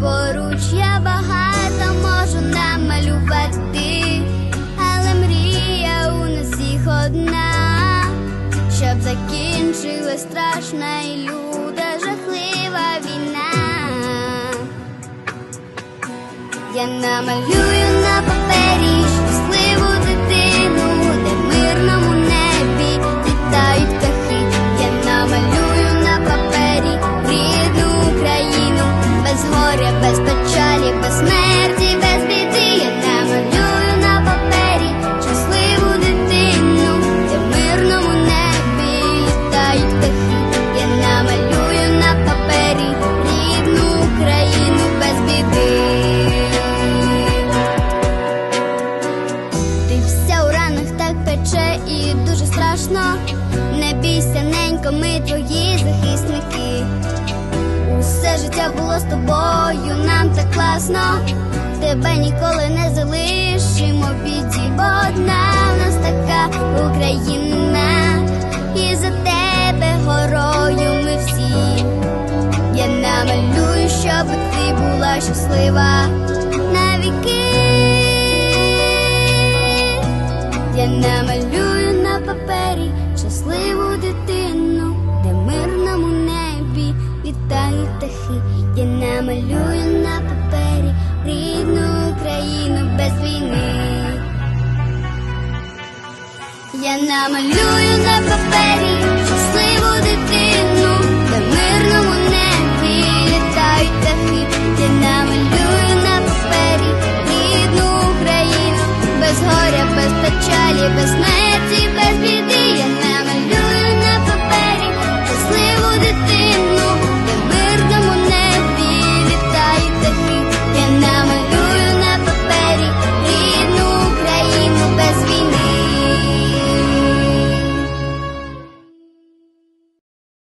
поруч, я багато можу намалювати, але мрія у нас їх одна, щоб закінчилась страшна і люда, жахлива війна. Я намалюю на папері без печалі, без смерті, без біди. Я намалюю на папері щасливу дитину, де в мирному небі літають птахи. Я намалюю на папері рідну Україну без біди. Ти вся у ранах так пече і дуже страшно. Не бійся, ненько, ми твої захисники. Усе життя було з тобою, нам. Тебе ніколи не залишимо біді, бо одна в нас така Україна, і за тебе горою ми всі. Я намалюю, щоб ти була щаслива навіки. Я намалюю на папері щасливу дитину, де мирному небі літають птахи. Я намалюю Я намалюю на папері щасливу дитину, де мирному небі літають птахи. Я намалюю на папері рідну Україну, без горя, без печалі, без неба.